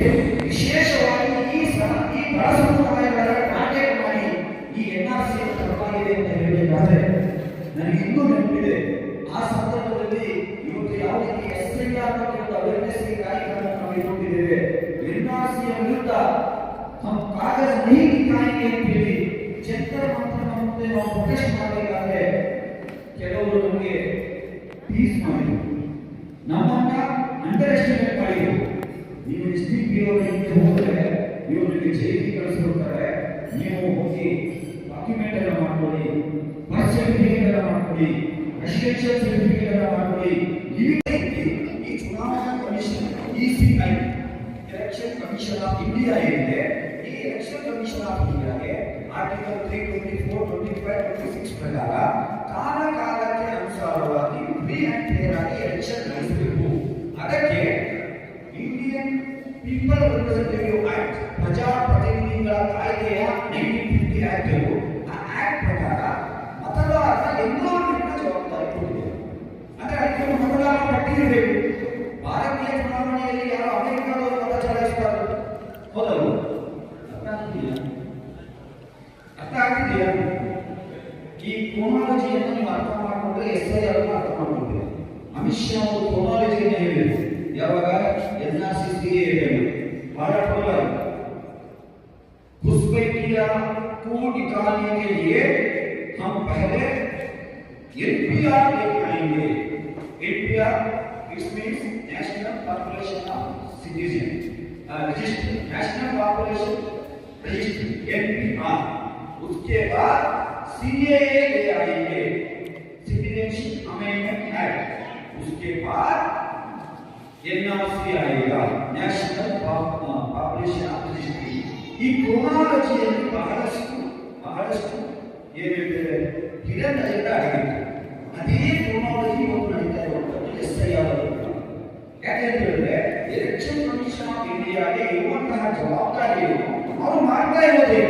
ವಿಶೇಷವಾಗಿ ಈ ಈ ಬಡ ಸಂಪ್ರದಾಯಗಳ ಮಾಡಿ ಈ ಎನ್ ಆರ್ ಸಿ ತಪ್ಪಾಗಿದೆ ಅಂತ ಹೇಳಬೇಕಾದ್ರೆ ನನಗೆ ಇನ್ನೂ ನೆನಪಿದೆ, ಆ ಸಂದರ್ಭದಲ್ಲಿ ಇವತ್ತು ಯಾವ ರೀತಿ ಎಸ್ ಐ ಆರ್ ಒಂದು ಅವೇರ್ನೆಸ್ ಕಾರ್ಯಕ್ರಮ ನಾವು ಇಟ್ಕೊಂಡಿದ್ದೇವೆ. ಎನ್ ಆರ್ ವಿರುದ್ಧ ಕಾಗದ ನೀತಿ ಕಾಯಿಲೆ ಅಂತೇಳಿ ಜಂತರ ಮಂತ್ರ ಮುಂದೆ ನಾವು ಪ್ರೊಟೆಸ್ಟ್ ಮಾಡಬೇಕಾದ್ರೆ ಕೆಲವರು ನಮಗೆ ಟೀಸ್ ಮಾಡಿದರು. ನಮ್ಮನ್ನ ಅಂಡರ್ ಎಸ್ಟಿಮೇಟ್ ಮಾಡಿದರು. ನೀವು ಎಸ್ ಡಿ ಪಿ ಅವರು ಹಿಂದೆ ಹೋದ್ರೆ ಇವರು ನಿಮಗೆ ಜೈಲಿಗೆ ಕಳಿಸ್ಕೊಡ್ತಾರೆ. ನೀವು ಹೋಗಿ ಡಾಕ್ಯುಮೆಂಟ್ ಎಲ್ಲ ಮಾಡ್ಕೊಳ್ಳಿ ಬರ್ತ್ ಸರ್ಟಿಫಿಕೇಟ್ ಎಲ್ಲ ಮಾಡ್ಕೊಳ್ಳಿ ರೆಸಿಡೆನ್ಷಿಯಲ್ ಸರ್ಟಿಫಿಕೇಟ್ ಎಲ್ಲ ಮಾಡ್ಕೊಳ್ಳಿ. ಈ ಚುನಾವಣಾ commission ECI election commission of India ಏನಿದೆ, ಈ ಎಲೆಕ್ಷನ್ ಕಮಿಷನ್ ಆಫ್ ಇಂಡಿಯಾಗೆ article three twenty four twenty five twenty six ಪ್ರಕಾರ ಪೀಪಲ್ ರಿಪ್ರೆಸೆಂಟೇಟಿವ್ ಆಕ್ಟ್ ಪ್ರಜಾಪ್ರತಿನಿಧಿಗಳ ಕಾಯ್ದೆಯ ನೈನ್ಟೀನ್ ಫಿಫ್ಟಿ ಆಕ್ಟ್ ಆ ಆಕ್ಟ್ ಪ್ರಕಾರ ಮತದಾರರ ಎಲ್ಲೋ ನಿಮ್ಮ ಜವಾಬ್ದಾರಿ ಕೊಟ್ಟಿದೆ ಅಂದ್ರೆ ಅದಕ್ಕೆ ಒಂದು ಮತದಾರರ ಪಟ್ಟಿ ಇರಬೇಕು ಭಾರತೀಯ ಚುನಾವಣೆಯಲ್ಲಿ ಯಾರು ಅಮೆರಿಕದವರು ಮತ ಚಲಾಯಿಸಬಾರದು ಹೌದವು ಅರ್ಥ ಆಗ್ತಿದೆಯಾ ಅರ್ಥ ಆಗ್ತಿದೆಯಾ ಈ ಕ್ರೋನಾಲಜಿಯನ್ನು ನೀವು ಅರ್ಥ ಮಾಡಿಕೊಂಡ್ರೆ ಎಸ್ ಐ ಅರ್ಥ ಅರ್ಥ ಮಾಡ್ಕೊಂಡ್ರೆ ಅಮಿತ್ ಶಾ ಅವರು ಕ್ರೋನಾಲಜಿಯನ್ನು या टू निकालने के लिए हम पहले एनपीआर लेके आएँगे NPR it's means national population of citizen register national population register NPR उसके बाद सीएए ले आएँगे। सिटीजनशिप अमेंडमेंट एक्ट उसके बाद एनआरसी आएगा। नेशनल पॉपुलेशन ऑफ़ रजिस्टर ಈ ಕ್ರೊನಾಲಜಿಯಲ್ಲಿ ಬಹಳಷ್ಟು ಬಹಳಷ್ಟು ಏನೇ ಹೇಳ್ತಾರೆ ಹಿರಣ್ಯ ಆಗಿದೆ ಅದೇ ಕ್ರೊನಾಲಜಿ ಇವತ್ತು ನಡೀತಾ ಇರುವಂಥದ್ದು ಎಸ್ ಐ ಆರ್ ಯಾಕೆಂತ ಎಲೆಕ್ಷನ್ ಕಮಿಷನ್ ಆಫ್ ಇಂಡಿಯಾಗೆ ಇರುವಂತಹ ಜವಾಬ್ದಾರಿಯನ್ನು ಅವರು ಮಾಡ್ತಾ ಇರೋದೇ